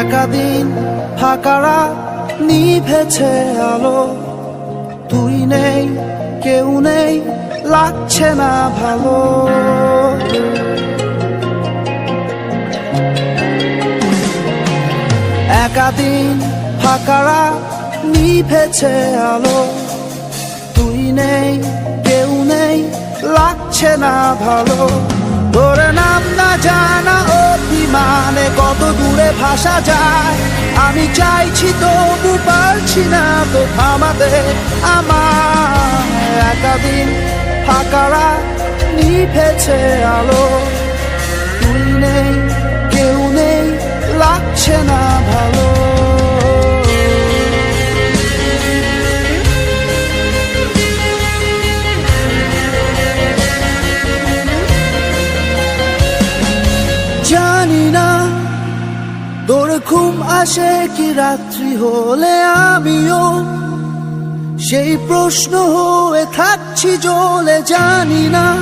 একাদিন ফাঁকারা নিভেছে আলো। তুই নেই, কেউ নেই, লাগছে না ভালো। একাদিন ফাঁকারা নিভেছে আলো। তুই নেই, কেউ নেই, লাগছে না ভালো। তোরে নাম না জানা ভাসা যায়। আমি চাইছি তবু পারছি না তো থামাতে আমার একাদিন ফাঁকারা নিভেছে আলো। ঘুম আসে কি রাত্রি হলে আমিও? সেই প্রশ্ন হয়ে থাকছি জলে, জানি না।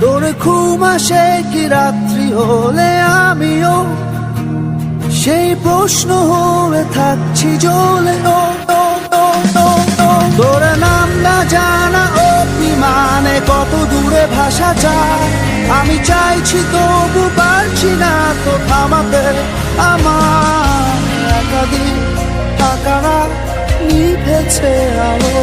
তোর ঘুম আসে কি রাত্রি হলে আমিও? সেই প্রশ্ন হয়ে থাকছি ও। তোর নাম না জানা অভিমানে কত দূরে ভাষা যায়। আমি চাইছি তবু পারছি না তো থামাতে আমার একাদিন আকারা নিভেছে আলো।